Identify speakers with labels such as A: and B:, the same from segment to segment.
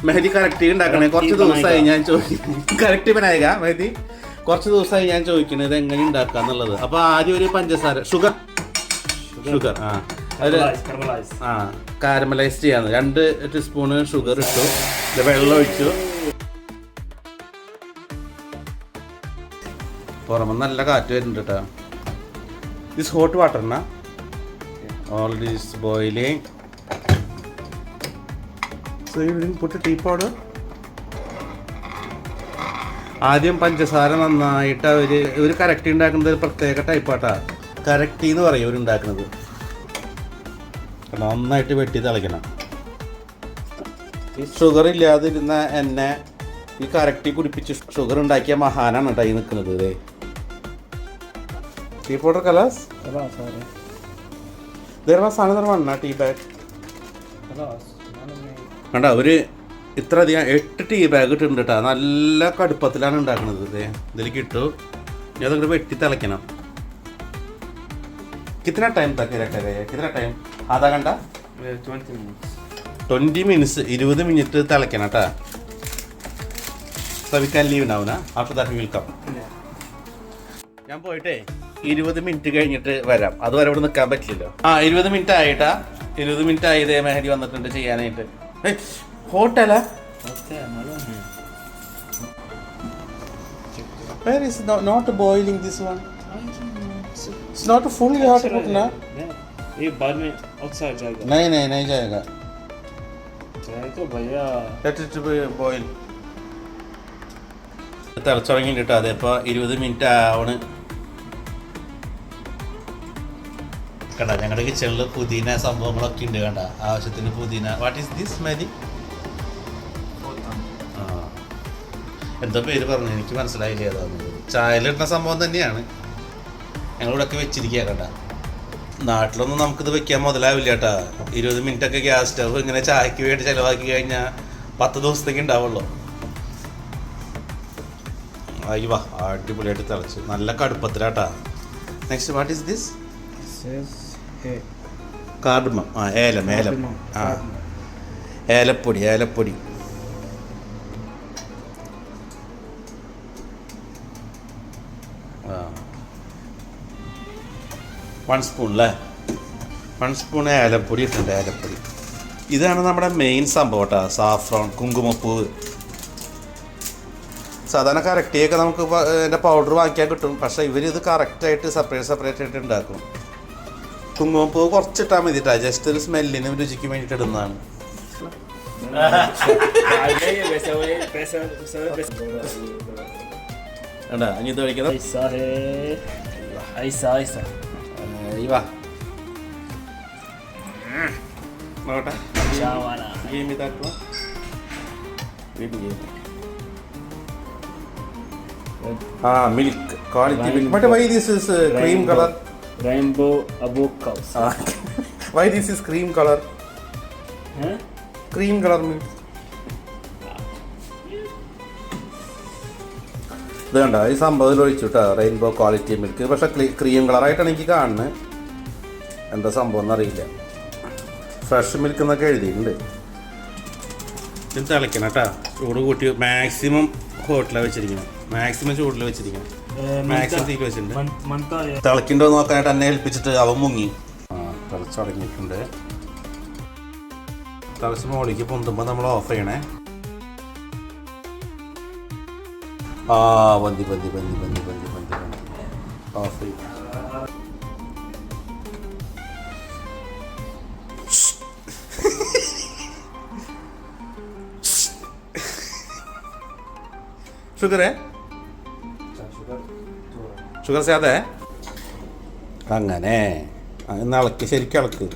A: Mehdi correct ഉണ്ടാക്കണേ കുറച്ച് ദിവസമായി ഞാൻ ചോദിക്കുന്നത് കറക്റ്റ് വിനായക മെഹദി? കുറച്ച് ദിവസമായി ഞാൻ ചോദിക്കുന്നത് എങ്ങനെ ഉണ്ടാക്കാന്നുള്ളത് അപ്പൊ ആദ്യം ഒരു പഞ്ചസാര ഷുഗർ ഷുഗർ ആ. അതിൽ. ആ കാരമലൈസ് ചെയ്യാന്ന് രണ്ട് ടീസ്പൂണ് ഷുഗർ ഇട്ടു. വെള്ളം ഒഴിച്ചു. പുറമെ നല്ല കാറ്റ് വരുന്നുണ്ട് കേട്ടോ ദിസ് ഹോട്ട് വാട്ടർ എന്നാ all this boiling So you will put powder tea powder. ആദ്യം പഞ്ചസാര നന്നായിട്ട് അവർ ഇവർ കരക്റ്റി ഉണ്ടാക്കുന്നത് ഒരു പ്രത്യേക ടൈപ്പാട്ടാണ് കരക്റ്റി എന്ന് പറയും ഇവർ ഉണ്ടാക്കുന്നത്. നന്നായിട്ട് വെട്ടി തിളയ്ക്കണം. ഈ ഷുഗർ ഇല്ലാതിരുന്ന എന്നെ ഈ കരക്റ്റി കുടിപ്പിച്ച് ഷുഗർ ഉണ്ടാക്കിയ മഹാനാണ് കേട്ടോ ഈ നിൽക്കുന്നത് ഇതേ. Tea powder Kalas there was another one tea bag
B: Kalas
A: കണ്ട അവർ ഇത്ര അധികം എട്ട് ടീ ബാഗ് ഇട്ടിട്ടുണ്ട് കേട്ടോ നല്ല കടുപ്പത്തിലാണ് ഉണ്ടാക്കുന്നത് ഇതേ. ഇതിലേക്ക് ഇട്ടു. ഞാൻ അതങ്ങോട്ട് വെട്ടി തിളയ്ക്കണം. കിത്തന ടൈം തക്ക് രക്കേ കിത്തന ടൈം അതാ കണ്ട?
B: 20 minutes.
A: ട്വന്റി മിനിറ്റ്സ് ഇരുപത് മിനിറ്റ് തിളയ്ക്കണം കേട്ടോ സവിക്കാൻ ലീവ് ഉണ്ടാവുന്ന? ആഫ്റ്റർ ദാറ്റ് വിൽ കം ഞാൻ പോയിട്ടേ ഇരുപത് മിനിറ്റ് കഴിഞ്ഞിട്ട് വരാം. അതുവരെ ഇവിടെ നിൽക്കാൻ പറ്റില്ലല്ലോ. ആ ഇരുപത് മിനിറ്റ് ആയിട്ടാ. ഇരുപത് മിനിറ്റ് ആയി ഇതേ മെഹദി വന്നിട്ടുണ്ട് ചെയ്യാനായിട്ട്. ഹോട്ടലാ
B: Where
A: is not, not boiling this one? It's not fully hot put na?
B: ये बाद में outside जाएगा।
A: नहीं नहीं नहीं जाएगा।
B: जाएगा भैया।
A: Let it boil. തിളച്ചുറങ്ങിയിട്ട് കേട്ടോ അതെ ഇപ്പോൾ ഇരുപത് മിനിറ്റ് ആവണ് കണ്ട ഞങ്ങളുടെ കിച്ചണിൽ പുതിന സംഭവങ്ങളൊക്കെ ഉണ്ട് കണ്ട ആവശ്യത്തിന് പുതിന. വാട്ട് ഈസ് ദിസ് മരി എന്തോ പേര് പറഞ്ഞു എനിക്ക് മനസ്സിലായില്ല ഏതാന്ന്. ചായയിലിടുന്ന സംഭവം തന്നെയാണ്. ഞങ്ങളിവിടെയൊക്കെ വെച്ചിരിക്കുക കണ്ട. നാട്ടിലൊന്നും നമുക്കിത് വെക്കാൻ മുതലാവില്ല കേട്ടാ. ഇരുപത് മിനിറ്റ് ഒക്കെ ഗ്യാസ് സ്റ്റവ് ഇങ്ങനെ ചായക്ക് വേണ്ടി ചിലവാക്കി കഴിഞ്ഞാൽ പത്ത് ദിവസത്തേക്ക് ഉണ്ടാവുള്ളൂ അയ്യോ അടിപൊളിയായിട്ട് തിളച്ചു. നല്ല കടുപ്പത്തിലാട്ടാ. Next what is this
B: says
A: cardamom ആ ഏലം ഏലം. ആ. ഏലപ്പൊടി ഏലപ്പൊടി. വൺ സ്പൂൺ അല്ലേ വൺ സ്പൂൺ ഏലപ്പൊടി ഇട്ടുണ്ട് ഏലപ്പൊടി. ഇതാണ് നമ്മുടെ മെയിൻ സംഭവം കേട്ടോ സാഫ്രോൺ കുങ്കുമപ്പൂവ് സാധാരണ കറക്റ്റിയൊക്കെ നമുക്ക് എന്റെ പൗഡർ വാങ്ങിക്കാൻ കിട്ടും. പക്ഷേ ഇവരിത് കറക്റ്റായിട്ട് സെപ്പറേറ്റ് സെപ്പറേറ്റ് ആയിട്ട് ഉണ്ടാക്കും കുങ്കുമപ്പൂ കുറച്ചിട്ടാൽ മതി കേട്ടോ ജസ്റ്റ് ഒരു സ്മെല്ലിന് രുചിക്ക് വേണ്ടിയിട്ട് ഇടുന്നതാണ്. അഞ്ഞിത് കഴിക്കണം ആ milk. Quality milk. Why this is cream colour
B: Rainbow above cows.
A: Ah, okay. Why this is
B: cream
A: color? Huh? Cream color means. ഇത് കണ്ട ഈ സംഭവത്തിൽ ഒഴിച്ചു കേട്ടോ റെയിൻബോ ക്വാളിറ്റി മിൽക്ക് പക്ഷെ ക്രീം കളറായിട്ടാണ് എനിക്ക് കാണുന്നത് എന്താ സംഭവം എന്നറിയില്ല ഫ്രഷ് മിൽക്ക് എന്നൊക്കെ എഴുതിയിട്ടുണ്ട് ഇത് തിളയ്ക്കണം കേട്ടോ ചൂട് കൂട്ടി മാക്സിമം ഹോട്ടലാണ് വെച്ചിരിക്കണം മാക്സിമം ചൂടിൽ വെച്ചിരിക്കണം തിളക്കിണ്ടോ നോക്കാനായിട്ട് എന്നെ ഏൽപ്പിച്ചിട്ട് അവൻ മുങ്ങി. തിളച്ചടങ്ങിയിട്ടുണ്ട്. തിളച്ച് മോളിക്ക് പൊന്തുമ്പോ നമ്മൾ ഓഫ് ചെയ്യണേ. ആ പന്തി പന്തി പന്തി പന്തി പന്തി പന്തി പന്തി. ഓഫ് ചെയ്യും. ഷുഗറേ ഷുഗർ സാധേ അങ്ങനെ. ഇന്ന് ഇളക്ക് ശരിക്കും ഇളക്ക്.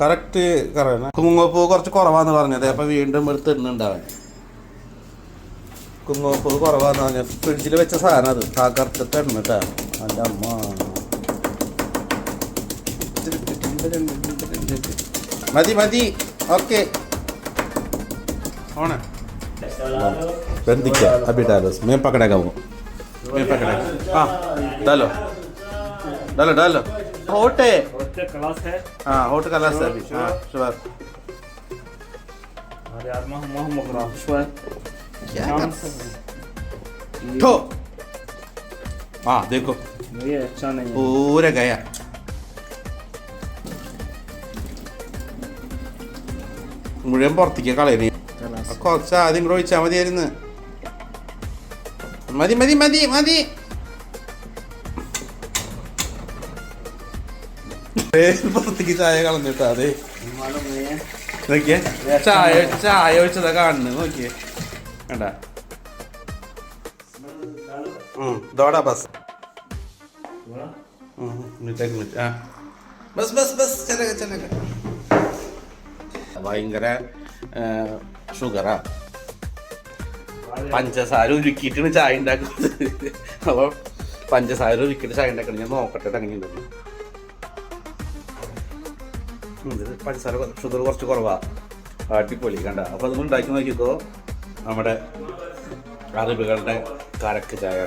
A: കറക്റ്റ് കറക്റ്റ് കുങ്ങോപ്പൂ കുറച്ച് കുറവാന്ന് പറഞ്ഞത് അപ്പം വീണ്ടും എടുത്ത് ഇടുന്നുണ്ടാവാൻ കുങ്ങോപ്പൂ കുറവാന്ന് പറഞ്ഞ ഫ്രിഡ്ജിൽ വെച്ച സാധനം അത് തകർത്തിട്ട് ഇടണം കേട്ടാ എന്റെ അമ്മ. മതി മതി. ഓക്കെ. ഓണേ. ബന്ധിക്കാം അബി ഡാലോസ് मैं ನೀರು ಪ್ಯಾಕೆಟ್ ಹಾಂ ಡಾಲು ಡಾಲು ಡಾಲು ಹೋಟೆ
B: ಹಾಂ ಹೋಟೆ ಕಲಾಸ್ ಅಭಿ ಹಾಂ ಶುವರ್
A: ठो हाँ देखो
B: ये अच्छा नहीं
A: पूरे गया മുഴുവൻ പുറത്തേക്ക് കളയണേ കുറച്ച് ആദ്യം കൂടെ ഒഴിച്ചാൽ മതിയായിരുന്നു മതി മതി മതി മതി. ചായ കളഞ്ഞിട്ടാ അതെ നോക്കിയേ. ചായ ചായ ഒഴിച്ചതാ കാണുന്നു നോക്കിയേ. കണ്ട. ദോടാ ബസ്. ബസ് ബസ് ബസ് ചെലക ചെലക ഭയങ്കര ഷുഗറാ. പഞ്ചസാര ഉരുക്കിയിട്ടാണ് ചായ ഉണ്ടാക്കുന്നത്. അപ്പോൾ പഞ്ചസാര ഉരുക്കിയിട്ട് ചായ ഉണ്ടാക്കണം. ഞാൻ നോക്കട്ടെ അങ്ങനെ പഞ്ചസാര ഷുഗർ കുറച്ച് കുറവാ. അടിപൊളി കണ്ട. അപ്പോൾ അതൊന്നും ഉണ്ടാക്കി നോക്കിക്കോ. നമ്മുടെ അറിവുകളുടെ കരക്ക് ചായ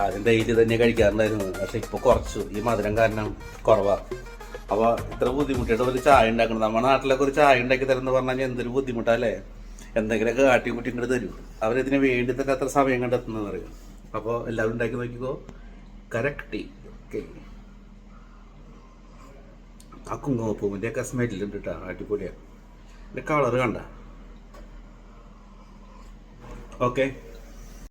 A: ആദ്യം ഡെയിലി തന്നെ കഴിക്കാറുണ്ടായിരുന്നു. പക്ഷെ ഇപ്പോൾ കുറച്ചു. ഈ മധുരം കാരണം കുറവാ. അപ്പോൾ ഇത്ര ബുദ്ധിമുട്ടിയിട്ട് ഒരു ചായ ഉണ്ടാക്കണം. നമ്മുടെ നാട്ടിലൊക്കെ ഒരു ചായ ഉണ്ടാക്കി തരുമെന്ന് പറഞ്ഞാൽ എന്തൊരു ബുദ്ധിമുട്ടല്ലേ എന്തെങ്കിലുമൊക്കെ കാട്ടി കുട്ടി ഇങ്ങോട്ട് തരും. അവരിതിന് വേണ്ടി അത്ര സമയം കണ്ടെത്തുന്നതെന്ന് പറയും. അപ്പോൾ എല്ലാവരും ഉണ്ടാക്കി നോക്കിക്കോ. ഓക്കെ ആ കുങ്കുമപ്പൂവിന്റെ ഒക്കെ സ്മെല്ലുണ്ട് കേട്ടോ അടിപൊളിയാണ് എന്റെ കളറ് കണ്ട. ഓക്കെ